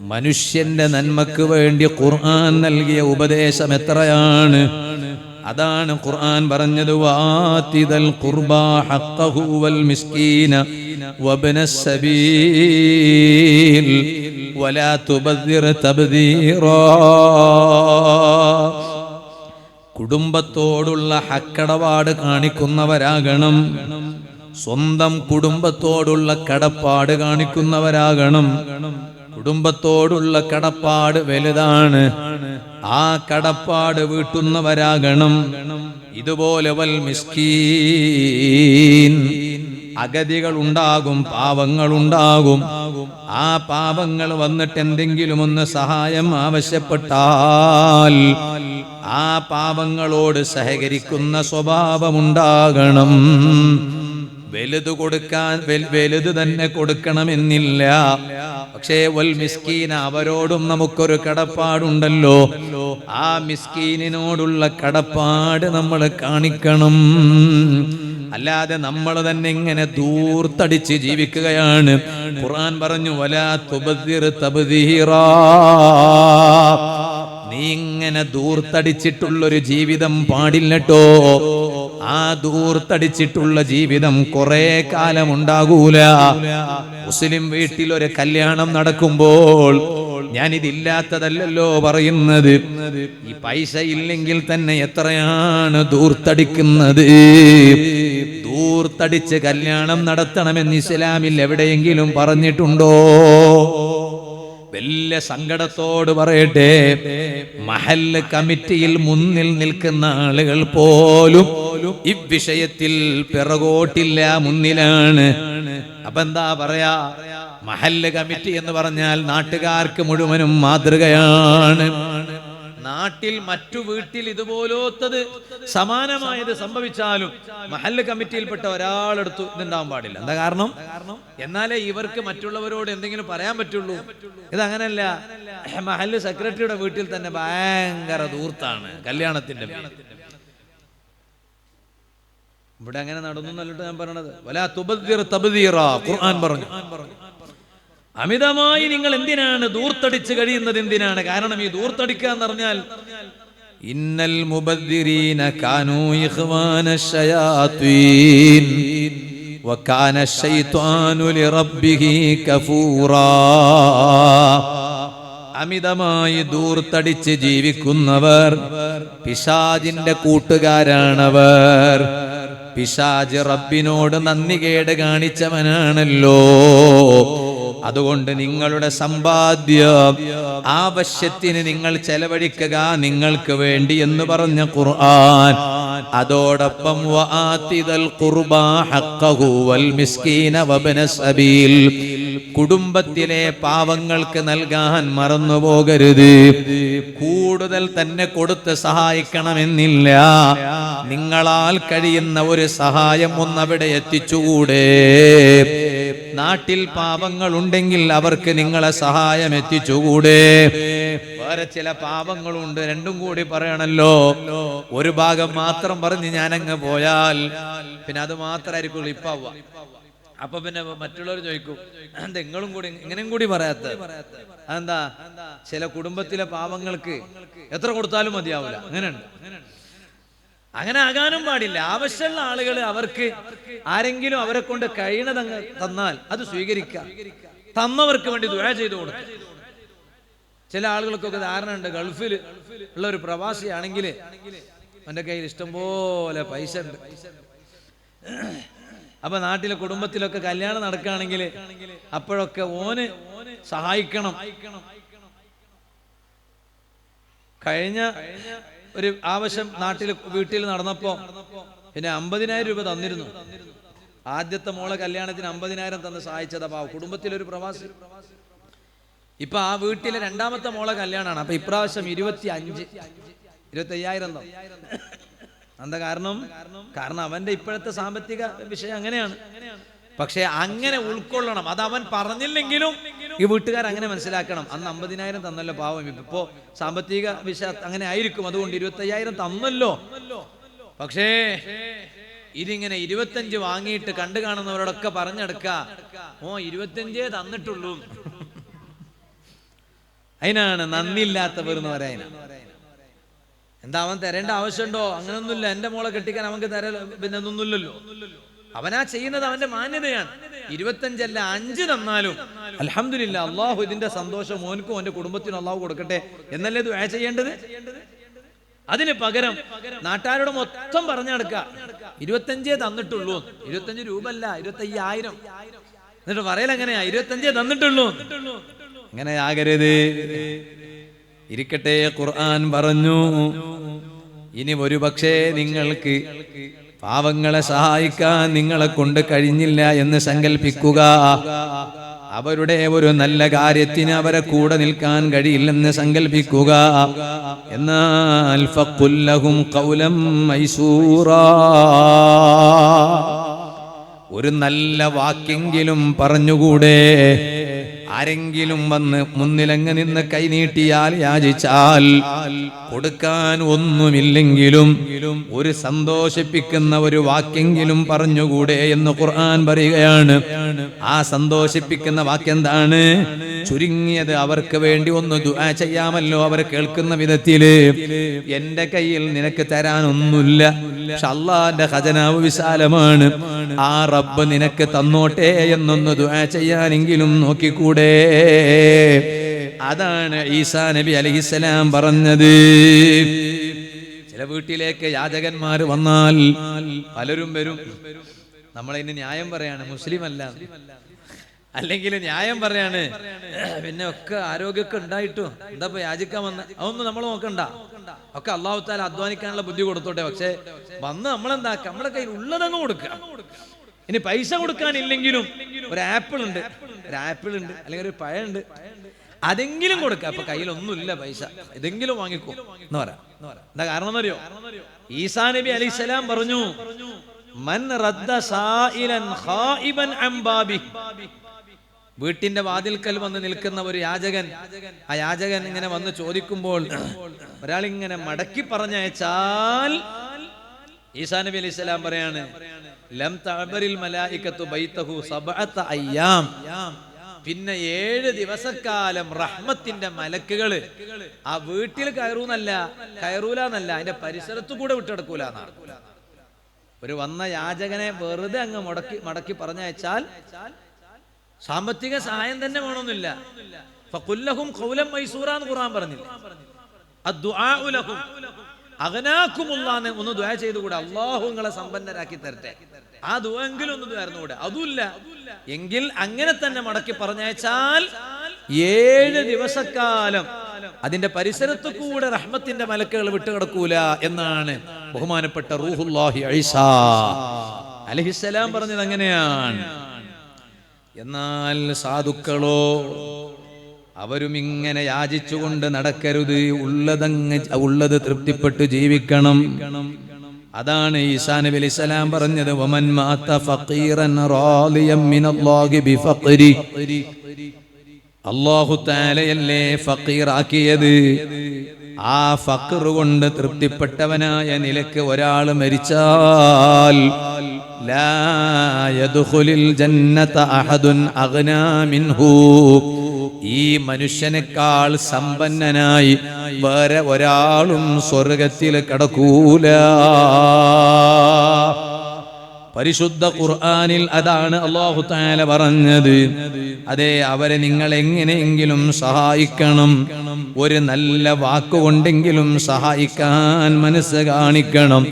മനുഷ്യന്റെ നന്മക്ക് വേണ്ടി ഖുർആൻ നൽകിയ ഉപദേശം എത്രയാണ്? അതാണ് ഖുർആൻ പറഞ്ഞത് വാതിദൽ ഖുർബാ ഹഖഹു വൽ മിസ്കീന വബ്ന സബീൽ വലാ തുബദ്ദിർ തബ്ദീറാ. കുടുംബത്തോടുള്ള ഹക്കടപാട് കാണിക്കുന്നവരാകണം. സ്വന്തം കുടുംബത്തോടുള്ള കടപ്പാട് കാണിക്കുന്നവരാകണം. കുടുംബത്തോടുള്ള കടപ്പാട് വലുതാണ്. ആ കടപ്പാട് വീട്ടുന്നവരാകണം. ഇതുപോലെ വൽ മിസ്കീൻ. അഗതികൾ ഉണ്ടാകും പാവങ്ങൾ ഉണ്ടാകും ആ പാവങ്ങൾ വന്നിട്ട് എന്തെങ്കിലും ഒന്ന് സഹായം ആവശ്യപ്പെട്ടാൽ ആ പാവങ്ങളോട് സഹകരിക്കുന്ന സ്വഭാവമുണ്ടാകണം. വലുത് കൊടുക്കാൻ വലുത് തന്നെ കൊടുക്കണമെന്നില്ല. പക്ഷേ വൽ മിസ്കീന അവരോടും നമുക്കൊരു കടപ്പാടുണ്ടല്ലോ. ആ മിസ്കീനിനോടുള്ള കടപ്പാട് നമ്മൾ കാണിക്കണം. അല്ലാതെ നമ്മൾ തന്നെ ഇങ്ങനെ ദൂർത്തടിച്ച് ജീവിക്കുകയാണ്. ഖുർആൻ പറഞ്ഞു വലാ നീ ഇങ്ങനെ ദൂർത്തടിച്ചിട്ടുള്ളൊരു ജീവിതം പാടില്ലട്ടോ. ആ ദൂർത്തടിച്ചിട്ടുള്ള ജീവിതം കുറെ കാലം ഉണ്ടാകൂല മുസ്ലിം വീട്ടിൽ ഒരു കല്യാണം നടക്കുമ്പോൾ ഞാൻ ഇതില്ലാത്തതല്ലല്ലോ പറയുന്നത്. ഈ പൈസ ഇല്ലെങ്കിൽ തന്നെ എത്രയാണ് ദൂർത്തടിക്കുന്നത്? ദൂർത്തടിച്ച് കല്യാണം നടത്തണമെന്ന് ഇസ്ലാമിൽ എവിടെയെങ്കിലും പറഞ്ഞിട്ടുണ്ടോ? വലിയ സങ്കടത്തോട് പറയട്ടെ. മഹല്ല് കമ്മിറ്റിയിൽ മുന്നിൽ നിൽക്കുന്ന ആളുകൾ പോലും ഇവിഷയത്തിൽ പിറകോട്ടില്ല മുന്നിലാണ്. അപ്പൊ എന്താ പറയാ? മഹല്ല് കമ്മിറ്റി എന്ന് പറഞ്ഞാൽ നാട്ടുകാർക്ക് മുഴുവനും മാതൃകയാണ്. നാട്ടിൽ മറ്റു വീട്ടിൽ ഇതുപോലത്തത് സമാനമായത് സംഭവിച്ചാലും മഹല്ല് കമ്മിറ്റിയിൽപ്പെട്ട ഒരാളെടുത്തു ഇതുണ്ടാവാൻ പാടില്ല. എന്താ കാരണം? എന്നാലേ ഇവർക്ക് മറ്റുള്ളവരോട് എന്തെങ്കിലും പറയാൻ പറ്റുള്ളൂ. ഇതങ്ങനല്ല. മഹല്ല് സെക്രട്ടറിയുടെ വീട്ടിൽ തന്നെ ഭയങ്കര ദൂർത്താണ് കല്യാണത്തിന്റെ. ഇവിടെ അങ്ങനെ നടന്നു എന്നല്ലോ ഞാൻ പറയണത്. വലാ തുബദ്ദീർ തബ്ദീറ ഖുർആൻ പറഞ്ഞു. അമിതമായി നിങ്ങൾ എന്തിനാണ് ദൂർത്തടിച്ച് കഴിയുന്നത് എന്തിനാണ്? കാരണം ഈ ദൂർത്തടിക്കുക എന്ന് പറഞ്ഞാൽ ഇന്നൽ മുബദ്ദിരീന കാനൂ ഇഖ്വാന ശയാത്വീൻ വകാന ശൈത്വാനു ലിറബ്ബിഹി കഫൂറാ. അമിതമായി ദൂർത്തടിച്ച് ജീവിക്കുന്നവർ പിശാജിന്റെ കൂട്ടുകാരാണവർ. പിശാജ് റബ്ബിനോട് നന്ദികേട് കാണിച്ചവനാണല്ലോ. അതുകൊണ്ട് നിങ്ങളുടെ സമ്പാദ്യം ആവശ്യത്തിന് നിങ്ങൾ ചെലവഴിക്കുക നിങ്ങൾക്ക് വേണ്ടി എന്ന് പറഞ്ഞ ഖുർആൻ. അതോടൊപ്പം വആതിദൽ ഖുർബാ ഹഖഹു വൽ മിസ്കീന വബന സബീൽ. കുടുംബത്തിലെ പാവങ്ങൾക്ക് നൽകാൻ മറന്നു പോകരുത് കൂടുതൽ തന്നെ കൊടുത്ത് സഹായിക്കണമെന്നില്ല. നിങ്ങളാൽ കഴിയുന്ന ഒരു സഹായം ഒന്നവിടെ എത്തിച്ചുകൂടെ. നാട്ടിൽ പാവങ്ങൾ ഉണ്ടെങ്കിൽ അവർക്ക് നിങ്ങളെ സഹായം എത്തിച്ചുകൂടെ. വേറെ ചില പാവങ്ങളുണ്ട് രണ്ടും കൂടി പറയണല്ലോ. ഒരു ഭാഗം മാത്രം പറഞ്ഞ് ഞാനങ്ങ് പോയാൽ പിന്നെ അത് മാത്രമായിരിക്കും ഇപ്പാവുക അപ്പൊ പിന്നെ മറ്റുള്ളവർ ചോദിക്കും എന്താ നിങ്ങളും കൂടി ഇങ്ങനെയും കൂടി പറയാത്ത അതെന്താ? ചില കുടുംബത്തിലെ പാവങ്ങൾക്ക് എത്ര കൊടുത്താലും മതിയാവില്ല അങ്ങനെയുണ്ട്. അങ്ങനെ ആകാനും പാടില്ല. ആവശ്യമുള്ള ആളുകൾ അവർക്ക് ആരെങ്കിലും അവരെ കൊണ്ട് കഴിയണതങ്ങ് തന്നാൽ അത് സ്വീകരിക്കാം തന്നവർക്ക് വേണ്ടി ദുഴ ചെയ്തു കൊടുക്കും ചില ആളുകൾക്കൊക്കെ ധാരണ ഉണ്ട് ഗൾഫിൽ ഉള്ള ഒരു പ്രവാസിയാണെങ്കിൽ എന്റെ കയ്യിൽ ഇഷ്ടംപോലെ പൈസ ഉണ്ട്. അപ്പൊ നാട്ടിലെ കുടുംബത്തിലൊക്കെ കല്യാണം നടക്കുകയാണെങ്കിൽ അപ്പോഴൊക്കെ ഓന് സഹായിക്കണം. കഴിഞ്ഞ ഒരു ആവശ്യം നാട്ടിൽ വീട്ടിൽ നടന്നപ്പോ പിന്നെ അമ്പതിനായിരം രൂപ തന്നിരുന്നു. ആദ്യത്തെ മോളെ കല്യാണത്തിന് അമ്പതിനായിരം തന്ന് സഹായിച്ചത് അപ്പൊ കുടുംബത്തിലൊരു പ്രവാസി. ഇപ്പൊ ആ വീട്ടിലെ രണ്ടാമത്തെ മോളെ കല്യാണമാണ്. അപ്പൊ ഇപ്രാവശ്യം ഇരുപത്തി അഞ്ച് ഇരുപത്തി അയ്യായിരം തന്നു. എന്താ കാരണം? കാരണം അവന്റെ ഇപ്പോഴത്തെ സാമ്പത്തിക വിഷയം അങ്ങനെയാണ്. പക്ഷെ അങ്ങനെ ഉൾക്കൊള്ളണം. അത് അവൻ പറഞ്ഞില്ലെങ്കിലും ഈ വീട്ടുകാർ അങ്ങനെ മനസ്സിലാക്കണം. അന്ന് അമ്പതിനായിരം തന്നല്ലോ പാവം. ഇപ്പോ സാമ്പത്തിക വിഷയം അങ്ങനെ ആയിരിക്കും. അതുകൊണ്ട് ഇരുപത്തി അയ്യായിരം തന്നല്ലോ. പക്ഷേ ഇതിങ്ങനെ ഇരുപത്തഞ്ച് വാങ്ങിയിട്ട് കണ്ടു കാണുന്നവരോടൊക്കെ പറഞ്ഞെടുക്ക. ഓ ഇരുപത്തഞ്ചേ തന്നിട്ടുള്ളൂ. അതിനാണ് നന്ദിയില്ലാത്തവർ എന്ന് പറയാൻ എന്താ അവൻ തരേണ്ട ആവശ്യമുണ്ടോ? അങ്ങനൊന്നുമില്ല. എന്റെ മോളെ കെട്ടിക്കാൻ അവൻക്ക് തര പിന്നെ ഒന്നുമില്ലല്ലോ അവനാ ചെയ്യുന്നത് അവന്റെ മാന്യതയാണ്. ഇരുപത്തഞ്ചല്ല അഞ്ച് തന്നാലും. അലഹമില്ല അള്ളാഹു ഇതിന്റെ സന്തോഷം ഓനക്കും അവന്റെ കുടുംബത്തിനും അള്ളാഹു കൊടുക്കട്ടെ എന്നല്ലേ ഇത് ചെയ്യേണ്ടത്? അതിന് പകരം നാട്ടുകാരോട് മൊത്തം പറഞ്ഞെടുക്ക ഇരുപത്തഞ്ചേ തന്നിട്ടുള്ളൂ. ഇരുപത്തഞ്ച് രൂപ അല്ല ഇരുപത്തയ്യായിരം. എന്നിട്ട് പറയലെങ്ങനെയാ ഇരുപത്തഞ്ചേ തന്നിട്ടുള്ളൂ. അങ്ങനെ ആകരുത്. ഇരിക്കട്ടെ ഖുർആൻ പറഞ്ഞു. ഇനി ഒരു പക്ഷേ നിങ്ങൾക്ക് പാവങ്ങളെ സഹായിക്കാൻ നിങ്ങളെ കൊണ്ട് കഴിഞ്ഞില്ല എന്ന് സങ്കല്പിക്കുക അവരുടെ ഒരു നല്ല കാര്യത്തിന് അവരെ കൂടെ നിൽക്കാൻ കഴിയില്ലെന്ന് സങ്കല്പിക്കുക എന്നാൽ മൈസൂറ. ഒരു നല്ല വാക്കെങ്കിലും പറഞ്ഞുകൂടെ? ആരെങ്കിലും വന്ന് മുന്നിലങ്ങ് നിന്ന് കൈനീട്ടിയാൽ യാചിച്ചാൽ കൊടുക്കാൻ ഒന്നുമില്ലെങ്കിലും ഒരു സന്തോഷിപ്പിക്കുന്ന ഒരു വാക്കെങ്കിലും പറഞ്ഞുകൂടെ എന്ന് ഖുർആൻ പറയുകയാണ്. ആ സന്തോഷിപ്പിക്കുന്ന വാക്കെന്താണ്? ചുരുങ്ങിയത് അവർക്ക് വേണ്ടി ഒന്ന് ദുആ ചെയ്യാമല്ലോ അവർ കേൾക്കുന്ന വിധത്തിൽ. എന്റെ കയ്യിൽ നിനക്ക് തരാനൊന്നുമില്ല. പക്ഷെ അള്ളാന്റെ ഖജനാവ് വിശാലമാണ്. ആ റബ്ബ് നിനക്ക് തന്നോട്ടെ എന്നൊന്ന് ദുആ ചെയ്യാനെങ്കിലും നോക്കിക്കൂടെ. അതാണ് ഈസാ നബി അലഹിസലാം പറഞ്ഞത്. ചില വീട്ടിലേക്ക് യാചകന്മാർ വന്നാൽ പലരും വരും. നമ്മളതിന് ന്യായം പറയാണ് മുസ്ലിം അല്ല അല്ലെങ്കിൽ ന്യായം പറയാണ്. പിന്നെ ഒക്കെ ആരോഗ്യമൊക്കെ ഉണ്ടായിട്ടും. എന്താ ഇപ്പൊ യാചിക്കാൻ വന്ന? അതൊന്നും നമ്മൾ നോക്കണ്ട. ഒക്കെ അള്ളാഹു താല അധ്വാനിക്കാനുള്ള ബുദ്ധി കൊടുത്തോട്ടെ. പക്ഷെ വന്ന് നമ്മളെന്താക്കുക നമ്മളെ കയ്യിൽ ഉള്ളതങ്ങ് കൊടുക്കുക ഇനി പൈസ കൊടുക്കാനില്ലെങ്കിലും ഒരു ആപ്പിൾ ഉണ്ട് ഒരു ആപ്പിൾ ഉണ്ട് അല്ലെങ്കിൽ ഒരു പഴമുണ്ട്. അതെങ്കിലും കൊടുക്കുക അപ്പൊ കയ്യിലൊന്നുമില്ല പൈസ. ഇതെങ്കിലും വാങ്ങിക്കോ. എന്ന് പറയാം. എന്താ കാരണം എന്നറിയോ? ഈസാ നബി അലൈഹിസ്സലാം പറഞ്ഞു മൻ റദ്ദ സായിലൻ ഖായിബൻ അൻ ബാബി വീട്ടിന്റെ വാതിൽക്കൽ വന്ന് നിൽക്കുന്ന ഒരു യാചകൻ ആ യാചകൻ ഇങ്ങനെ വന്ന് ചോദിക്കുമ്പോൾ ഒരാൾ ഇങ്ങനെ മടക്കി പറഞ്ഞയച്ചാൽ ഈസാ നബി അലൈഹി പറയാണ് ലം സബഅത അയ്യാം. പിന്നെ ഏഴ് ദിവസക്കാലം റഹ്മത്തിന്റെ മലക്കുകൾ ആ വീട്ടിൽ കയറൂന്നല്ല കയറൂലെന്നല്ല അതിന്റെ പരിസരത്തു കൂടെ വിട്ടെടുക്കൂല ഒരു വന്ന യാചകനെ വെറുതെ അങ്ങ് മുടക്കി മടക്കി പറഞ്ഞയച്ചാൽ സാമ്പത്തിക സഹായം തന്നെ വേണമെന്നില്ല. ഫഖുല്ലഹും കൗലം മൈസൂറ എന്ന് ഖുർആൻ പറഞ്ഞില്ല? അദ്ദുആഉ ലഹും. അഗ്നാക്കുമുല്ലാന്ന് ഒന്ന് ദുആ ചെയ്തുകൂടെ. അള്ളാഹു നിങ്ങളെ സമ്പന്നരാക്കി തരട്ടെ. ആ ദുവെങ്കിലും ഒന്ന് ഇതായിരുന്നുകൂടെ അതുമില്ല എങ്കിൽ അങ്ങനെ തന്നെ മടക്കി പറഞ്ഞയച്ചാൽ ഏഴ് ദിവസക്കാലം അതിന്റെ പരിസരത്ത് കൂടെ റഹ്മത്തിന്റെ മലക്കുകൾ വിട്ടുകിടക്കൂല എന്നാണ് ബഹുമാനപ്പെട്ട റൂഹുല്ലാഹി ഐസ അലഹിസലാം പറഞ്ഞത് അങ്ങനെയാണ്. എന്നാൽ സാധുക്കളോ അവരും ഇങ്ങനെ യാചിച്ചുകൊണ്ട് നടക്കരുത്. ഉള്ളതങ്ങ് ഉള്ളത് തൃപ്തിപ്പെട്ട് ജീവിക്കണം. അതാണ് ഈസാ നബി അലൈഹി പറഞ്ഞത് വമൻ മാത ഫഖീറൻ റാലിയം മിനല്ലാഹി ബിഫഖരി. അല്ലാഹു തആലയല്ലേ ഫഖീറാക്കിയത്? ആ ഫഖർ കൊണ്ട് തൃപ്തിപ്പെട്ടവനായ നിലയ്ക്ക് ഒരാൾ മരിച്ചാൽ ഈ മനുഷ്യനേക്കാൾ സമ്പന്നനായി വേറെ ഒരാളും സ്വർഗത്തിൽ കടക്കൂല. പരിശുദ്ധ ഖുർആനിൽ അതാണ് അള്ളാഹു താല പറഞ്ഞത്. അതെ അവരെ നിങ്ങൾ എങ്ങനെയെങ്കിലും സഹായിക്കണം. ഒരു നല്ല വാക്കുകൊണ്ടെങ്കിലും സഹായിക്കാൻ മനസ്സ് കാണിക്കണം.